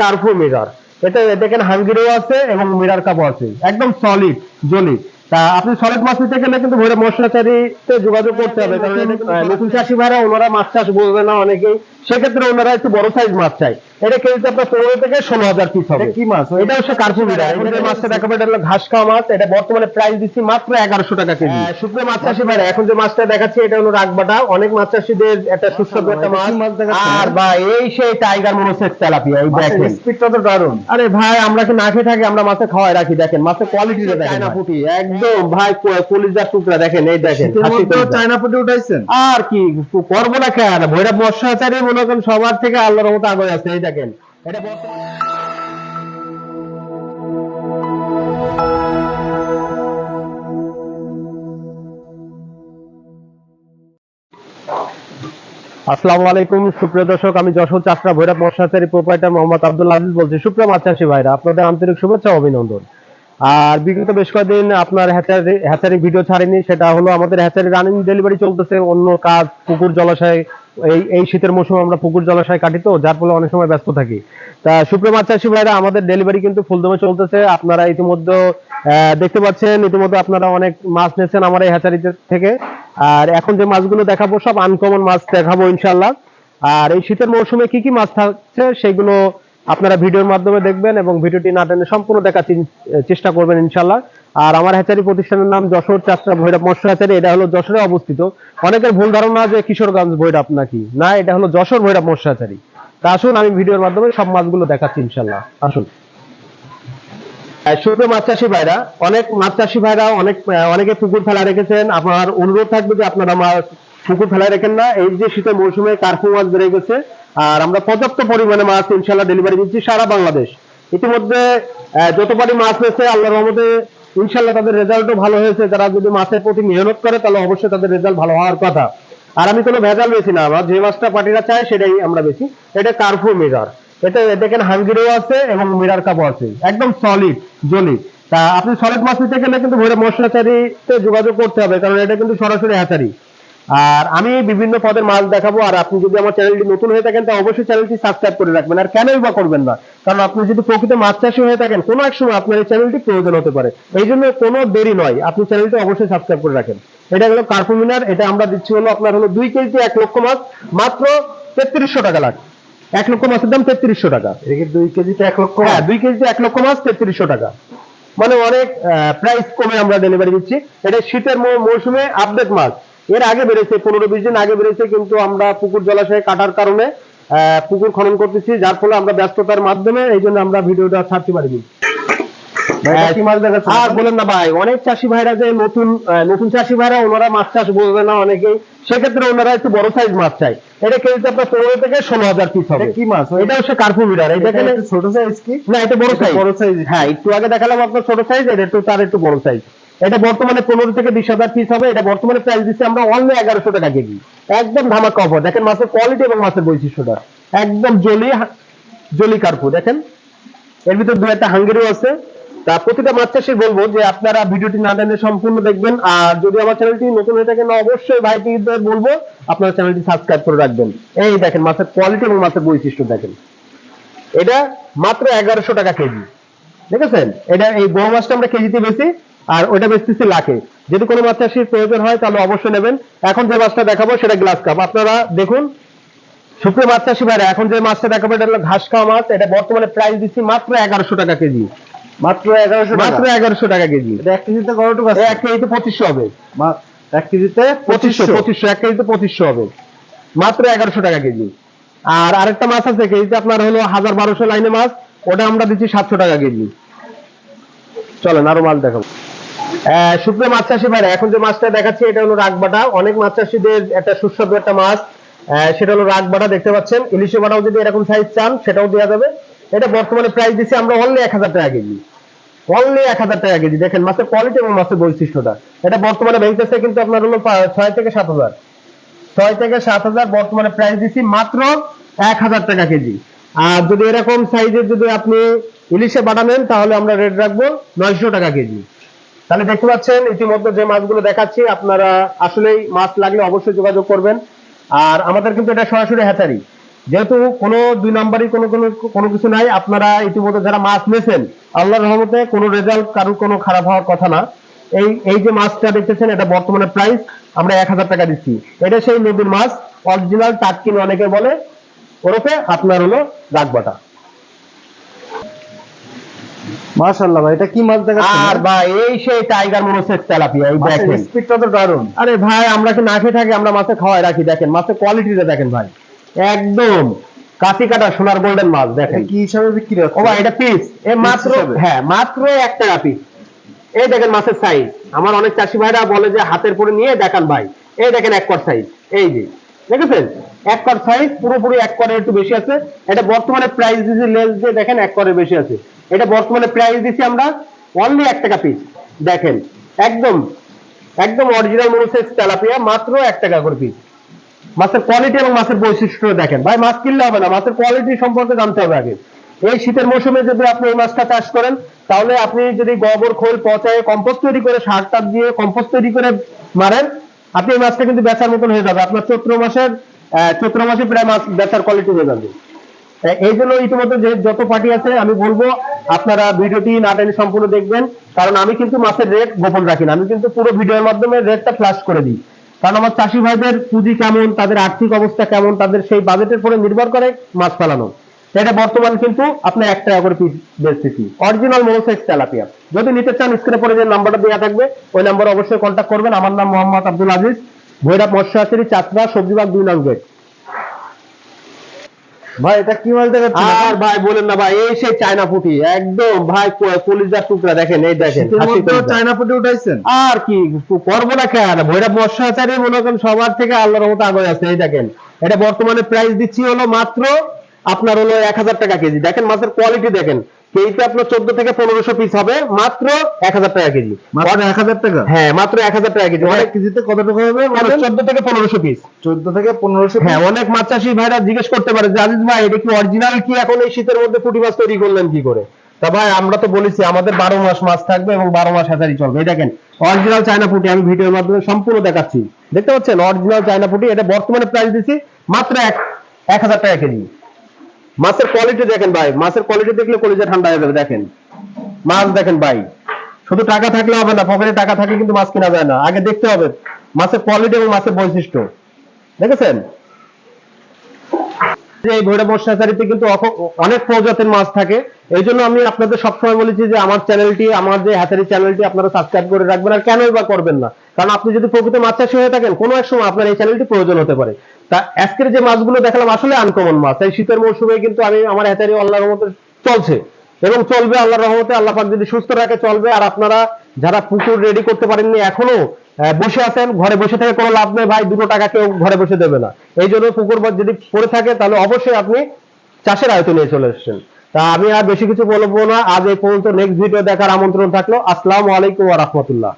Curfew mirror এটা দেখেন হাঙ্গিরও আছে এবং মিরার কাপও আছে। একদম সলিড জলি তা আপনি সলিড মাছ নিতে গেলে কিন্তু ভৈরব মশলাচারিতে যোগাযোগ করতে হবে। কারণ নতুন চাষি ভাইরা, ওনারা মাছ চাষ বলবে না অনেকেই। সেক্ষেত্রে ওনারা একটু বড় সাইজ মাছ চাই এটা কেজিতে আপনার পনেরো থেকে ষোলো হাজার পিস হবে। কি মাছ? এটা হচ্ছে কার্পুবিরা এখন যে মাছটা দেখাবো এটা হলো ঘাস খাওয়া মাছ। এটা বর্তমানে প্রাইস দিচ্ছি মাত্র এগারোশো টাকা কেজি। শুকনো মাছ চাষি ভাইরা এখন যে মাছটা দেখাচ্ছি এটা হলো রাগবাটা। অনেক মাছ চাষিদের একটা সুস্বাদু একটা মাছ। আর এই সেই টাইগার তেলাপিয়া এই দেখেন। স্পিডটা তো দারুণ। আরে ভাই আমরা কি না খেয়ে থাকি আমরা মাছে খাওয়াই রাখি দেখেন। মাছের কোয়ালিটি দেখেন একদম ভাই কলিজার টুকরা দেখেন এই দেখেন চায়না পুঁটি উঠাইছেন? আর কি করব না কেন? ভৈরব মৎস্যাচারী মনে করেন সবার থেকে আল্লাহর মতো আগে আছে এই দেখেন। এটা বর্তমানে আসসালামু আলাইকুম, সুপ্রিয় দর্শক, আমি যশোর চাষরা ভৈরব মৎস্যাচারী প্রোপাইটার মোহাম্মদ আব্দুল আজিজ বলছি। সুপ্রিয় মাছ ভাইরা, আপনাদের আন্তরিক শুভেচ্ছা অভিনন্দন। আর বিগত বেশ কয়েকদিন আপনার হ্যাচারি হ্যাচারি ভিডিও ছাড়েনি, সেটা হলো আমাদের হ্যাচারি রানিং ডেলিভারি চলতেছে, অন্য কাজ পুকুর জলাশয় এই এই শীতের মৌসুমে আমরা পুকুর জলাশয় কাটি তো, যার ফলে অনেক সময় ব্যস্ত থাকি। তা সুপ্রিয় মাছ চাষী ভাইরা, আমাদের ডেলিভারি কিন্তু ফুলদমে চলতেছে। আপনারা ইতিমধ্যে দেখতে পাচ্ছেন, ইতিমধ্যে আপনারা অনেক মাছ নিয়েছেন আমার এই হ্যাচারিতে থেকে। আর এখন যে মাছগুলো দেখাবো, সব আনকমন মাছ দেখাবো ইনশাল্লাহ আর এই শীতের মৌসুমে কি কি মাছ থাকছে, সেগুলো আপনারা ভিডিওর মাধ্যমে দেখবেন এবং ভিডিওটি না টেনে সম্পূর্ণ দেখার চেষ্টা করবেন ইনশাল্লাহ আর আমার হ্যাচারি প্রতিষ্ঠানের নাম যশোর চাষরা ভৈরব মৎস্য হ্যাচারি এটা হলো যশোরে অবস্থিত। অনেকের ভুল ধারণা যে কিশোরগঞ্জ ভৈরব নাকি। না, এটা হলো যশোর ভৈরব মৎস্য হ্যাচারি তা আসুন, আমি ভিডিওর মাধ্যমে সব মাছগুলো দেখাচ্ছি ইনশাল্লাহ আসুন। শুধু মাছ চাষি ভাইরা, অনেক মাছ চাষি ভাইরা, অনেক অনেকে পুকুর ফেলা রেখেছেন। আমার অনুরোধ থাকবে যে আপনারা মাছ পুকুর ফেলা রেখেন না। এই যে শীতের মৌসুমে কার্পু মাছ বেড়ে গেছে, আর আমরা পর্যাপ্ত পরিমাণে মাছ ইনশাল্লাহ ডেলিভারি দিচ্ছি সারা বাংলাদেশ। ইতিমধ্যে যত পারি মাছ হয়েছে আল্লাহ রহমতে ইনশাল্লাহ তাদের রেজাল্টও ভালো হয়েছে। যারা যদি মাছের প্রতি মেহনত করে, তাহলে অবশ্যই তাদের রেজাল্ট ভালো হওয়ার কথা। আর আমি কোনো ভেজাল বেশি না, আমার যে মাছটা পার্টিরা চায় সেটাই আমরা বেশি। এটা কার্ফু মিরার এটা দেখেন হাঙ্গিরও আছে এবং মিরার কাপও আছে। একদম সলিড জলি তা আপনি সলিড মাছ নিতে গেলে কিন্তু ভৈরব মশলাচারিতে যোগাযোগ করতে হবে, কারণ এটা কিন্তু সরাসরি হ্যাচারি আর আমি বিভিন্ন পদের মাছ দেখাবো আর আপনি যদি আমার চ্যানেলটি নতুন হয়ে থাকেন তাহলে অবশ্যই চ্যানেলটি সাবস্ক্রাইব করে রাখবেন। আর কেনই বা করবেন না? কারণ আপনি যদি প্রকৃত মাছ চাষি হয়ে থাকেন কোনো এক সময় আপনার এই চ্যানেলটি প্রয়োজন হতে পারে। এই জন্য কোনো দেরি নয় আপনি চ্যানেলটি অবশ্যই সাবস্ক্রাইব করে রাখেন। এটা হলো কার্পুমিনার এটা আমরা দিচ্ছি হলো আপনার হলো দুই কেজি এক লক্ষ মাছ মাত্র তেত্রিশশো টাকা লাগে এক লক্ষ মাছের দাম তেত্রিশশো টাকা। দুই কেজিতে এক লক্ষ হ্যাঁ দুই কেজিতে এক লক্ষ মাছ তেত্রিশশো টাকা। মানে অনেক প্রাইস কমে আমরা ডেলিভারি দিচ্ছি। এটা শীতের মৌসুমে আপডেট মাছ। এর আগে বেড়েছে পনেরো বিশ দিন আগে বেড়েছে কিন্তু আমরা পুকুর জলাশয়ে কাটার কারণে পুকুর খনন করতেছি যার ফলে আমরা ব্যস্ততার মাধ্যমে এই জন্য আমরা ভিডিওটা ছাড়তে পারিনি। ভাই, এটা কি মাছ দেখাচ্ছেন আর বলেন না ভাই অনেক চাষি ভাইরা যে নতুন নতুন চাষি ভাইরা ওনারা মাছ চাষ বুঝবে না অনেকেই সেক্ষেত্রে ওনারা একটু বড় সাইজ মাছ চাই এটা কেজিতে আপনার পনেরো থেকে ষোলো হাজার পিস হবে। কি মাছ? এটা হচ্ছে কার্পু বিডার এটা এটা ছোট সাইজ কি? না এটা বড় সাইজ বড় size। হ্যাঁ একটু আগে দেখালাম আপনার ছোট সাইজ এটা একটু তার একটু বড় সাইজ এটা বর্তমানে পনেরো থেকে বিশ হাজার পিস হবে, এটা বর্তমানে প্রাইস দিচ্ছি আমরা অনলি এগারোশো টাকা কেজি। একদম ধামাকা অফার দেখেন মাছের কোয়ালিটি এবং মাছের বৈশিষ্ট্যটা একদম জলি জলি কার্পু দেখেন। এর ভিতর দু একটা হাঙ্গেরিও আছে। তা প্রতিটা মাছ চাষি বলব যে আপনারা ভিডিওটি না টেনে সম্পূর্ণ দেখবেন। আর যদি আমার চ্যানেলটি নতুন হয়ে থাকে না অবশ্যই ভাইটিদের বলব, আপনার চ্যানেলটি সাবস্ক্রাইব করে রাখবেন। এই দেখেন মাছের কোয়ালিটি এবং মাছের বৈশিষ্ট্য দেখেন। এটা মাত্র এগারোশো টাকা কেজি। দেখেছেন? এটা এই বড় মাছটা আমরা কেজিতে বেশি আর ওইটা বেচতেছি লাখে যদি কোনো মাছ চাষির প্রয়োজন হয় তাহলে অবশ্যই নেবেন। এখন যে মাছটা দেখাবো সেটা গ্লাস কাপ। আপনারা দেখুন সুপ্রিয় মাছ চাষি এখন যে মাছটা দেখাবো এটা হলো ঘাস খাওয়া মাছ। এটা বর্তমানে প্রাইস দিচ্ছি মাত্র এগারোশো টাকা কেজি। মাত্র এগারোশো মাত্র এগারোশো টাকা কেজি। এটা এক কেজিতে কতটুকু আছে? এক কেজিতে পঁচিশশো হবে। এক কেজিতে পঁচিশশো পঁচিশশো? এক কেজিতে পঁচিশশো হবে। মাত্র এগারোশো টাকা কেজি। আর আরেকটা মাছ আছে কেজিতে আপনার হলো হাজার বারোশো লাইনে মাছ। ওটা আমরা দিচ্ছি সাতশো টাকা কেজি। চলেন আরও মাল দেখাবো। সুপ্রিয় মাছ চাষি ভাইরা এখন যে মাছটা দেখাচ্ছি, এটা হলো রাগবাটা। অনেক মাছ চাষিদের একটা সুস্বাদু একটা মাছ। সেটা হলো রাগবাটা, দেখতে পাচ্ছেন। ইলিশে বাটাও যদি এরকম সাইজ চান, সেটাও দেওয়া যাবে। এটা বর্তমানে প্রাইস দিচ্ছি আমরা অনলি এক হাজার টাকা কেজি। অনলি এক হাজার টাকা কেজি। দেখেন, মাছের কোয়ালিটি এবং মাছের বৈশিষ্ট্যটা। এটা বর্তমানে ব্যাংকেসে কিন্তু আপনার হলো ছয় থেকে সাত হাজার। ছয় থেকে সাত হাজার বর্তমানে প্রাইস দিচ্ছি মাত্র এক হাজার টাকা কেজি। আর যদি এরকম সাইজের যদি আপনি ইলিশে বাটা নেন, তাহলে আমরা রেট রাখব নয়শো টাকা কেজি। তাহলে দেখতে পাচ্ছেন, ইতিমধ্যে যে মাছগুলো দেখাচ্ছি, আপনারা আসলেই মাছ লাগলে অবশ্যই যোগাযোগ করবেন। আর আমাদের কিন্তু এটা সরাসরি হ্যাচারি যেহেতু কোনো দুই নাম্বারই কোনো কোনো কোনো কিছু নাই, আপনারা ইতিমধ্যে যারা মাছ নিয়েছেন, আল্লাহর রহমতে কোনো রেজাল্ট কারোর কোনো খারাপ হওয়ার কথা না। এই এই যে মাছটা দেখতেছেন, এটা বর্তমানে প্রাইস আমরা এক হাজার টাকা দিচ্ছি। এটা সেই নদীর মাছ অরিজিনাল টাটকিন অনেকে বলে, ওরফে আপনার হলো রাগবাটা। মাশাআল্লাহ ভাই এটা কি মাছ দেখাচ্ছেন? আর ভাই এই সেই টাইগার তেলাপিয়া এই দেখেন। স্পিডটা তো দারুণ। আরে ভাই আমরা কি না খেয়ে থাকি আমরা মাছে খাওয়াই রাখি দেখেন মাছের কোয়ালিটিটা দেখেন ভাই। একদম কাটা সোনার গোল্ডেন মাছ দেখেন। কি হিসাবে বিক্রি ও ভাই এটা পিস এ মাত্র হ্যাঁ মাত্র টাকা পিস এই দেখেন মাছের সাইজ আমার অনেক চাষি ভাইরা বলে যে হাতের পরে নিয়ে দেখান ভাই। এই দেখেন এক কর সাইজ এই যে দেখেছেন? এক কর সাইজ পুরোপুরি এক করের একটু বেশি আছে। এটা বর্তমানে প্রাইস দিছি লেস দিয়ে দেখেন এক করের বেশি আছে। এটা বর্তমানে প্রাইস দিছি আমরা অনলি এক টাকা পিস দেখেন, একদম একদম অরিজিনাল মনোসেক্স তেলাপিয়া, মাত্র এক টাকা করে পিস মাছের কোয়ালিটি এবং মাছের বৈশিষ্ট্য দেখেন। ভাই, মাছ কিনলে হবে না, মাছের কোয়ালিটি সম্পর্কে জানতে হবে আগে। এই শীতের মৌসুমে যদি আপনি এই মাছটা চাষ করেন, তাহলে আপনি যদি গোবর, খোল পচায় কম্পোস্ট তৈরি করে, সার টার দিয়ে কম্পোস্ট তৈরি করে মারেন, আপনি এই মাছটা কিন্তু বেচার মতন হয়ে যাবে। আপনার চৈত্র মাসের চৈত্র মাসে প্রায় মাছ বেচার কোয়ালিটি হয়ে যাবে। এই জন্য ইতিমধ্যে যে যত পার্টি আছে, আমি বলব আপনারা ভিডিওটি না টেনে সম্পূর্ণ দেখবেন। কারণ আমি কিন্তু মাছের রেট গোপন রাখি না। আমি কিন্তু পুরো ভিডিওর মাধ্যমে রেটটা ফ্ল্যাশ করে দিই। কারণ আমার চাষি ভাইদের পুঁজি কেমন, তাদের আর্থিক অবস্থা কেমন, তাদের সেই বাজেটের উপরে নির্ভর করে মাছ ফেলানো। এটা বর্তমান কিন্তু আপনি এক টাকা করে পিস বেচতেছি। অরিজিনাল মোনোসেক্স তেলাপিয়া যদি নিতে চান স্ক্রিনে পরে যে নাম্বারটা দেওয়া থাকবে, ওই নাম্বারে অবশ্যই কন্ট্যাক্ট করবেন। আমার নাম মোহাম্মদ আব্দুল আজিজ। ভৈরব মৎস্য আচারি চাতরা, সবজিবাগ, দুই নং গেট। ভাই এটা কি মাছ দেখাচ্ছেন? আর ভাই বলেন না ভাই এই সেই চায়না পুটি একদম ভাই কলিজার টুকরা দেখেন এই দেখেন। চায়না পুটি উঠাইছেন? আর কি করব না খেয়াল ভৈরব বর্ষাচারী মনে করেন সবার থেকে আল্লাহর মতো আগে আছে এই দেখেন। এটা বর্তমানে প্রাইস দিচ্ছি হলো মাত্র আপনার হলো এক হাজার টাকা কেজি। দেখেন মাছের কোয়ালিটি দেখেন। কেজিতে আপনার চোদ্দ থেকে পনেরোশো পিস হবে মাত্র এক হাজার টাকা কেজি। মাত্র এক হাজার টাকা? হ্যাঁ মাত্র এক হাজার টাকা কেজি। অনেক কেজিতে কত টাকা হবে? চোদ্দ থেকে পনেরোশো পিস চোদ্দ থেকে পনেরোশো হ্যাঁ অনেক মাছ চাষি ভাইরা জিজ্ঞেস করতে পারে যে আজিজ ভাই এটা কি অরিজিনাল কি এখন এই শীতের মধ্যে পুঁটি মাছ তৈরি করলেন কি করে? তা ভাই আমরা তো বলেছি আমাদের বারো মাস মাছ থাকবে এবং বারো মাস হাজারি চলবে। এই দেখেন অরিজিনাল চায়না পুঁটি আমি ভিডিওর মাধ্যমে সম্পূর্ণ দেখাচ্ছি। দেখতে পাচ্ছেন অরিজিনাল চায়না পুঁটি এটা বর্তমানে প্রাইস দিচ্ছি মাত্র এক এক হাজার টাকা কেজি। মাছের কোয়ালিটি দেখেন ভাই মাছের কোয়ালিটি দেখলে কলিজা ঠান্ডা হয়ে যাবে, দেখেন। মাছ দেখেন ভাই, শুধু টাকা থাকলে হবে না পকেটে টাকা থাকলে কিন্তু মাছ কেনা যায় না। আগে দেখতে হবে মাছের কোয়ালিটি এবং মাছের বৈশিষ্ট্য। দেখেছেন? এই ভৈরব মৎস্যাচারীতে কিন্তু অনেক প্রজাতির মাছ থাকে। এই জন্য আমি আপনাদের সবসময় বলেছি যে আমার চ্যানেলটি আমার যে হ্যাচারি চ্যানেলটি আপনারা সাবস্ক্রাইব করে রাখবেন, আর কেনই বা করবেন না? কারণ আপনি যদি প্রকৃত মাছ চাষি হয়ে থাকেন, কোনো এক সময় আপনার এই চ্যানেলটি প্রয়োজন হতে পারে। তা আজকের যে মাছগুলো দেখালাম আসলে আনকমন মাছ। এই শীতের মৌসুমে কিন্তু আমি, আমার হ্যাচারি আল্লাহর মতো চলছে। এবং চলবে আল্লাহর রহমতে, আল্লাহ পাক যদি সুস্থ রাখে, চলবে। আর আপনারা যারা পুকুর রেডি করতে পারেননি, এখনও বসে আছেন, ঘরে বসে থেকে কোনো লাভ নেই ভাই, দুটো টাকা কেউ ঘরে বসে দেবে না। এই জন্য পুকুর যদি পড়ে থাকে, তাহলে অবশ্যই আপনি চাষের আয়ত্ত নিয়ে চলে এসেছেন। তা আমি আর বেশি কিছু বলব না। আজ এই পর্যন্ত নেক্সট ভিডিও দেখার আমন্ত্রণ থাকল। আসসালামু আলাইকুম রাহমাতুল্লাহ।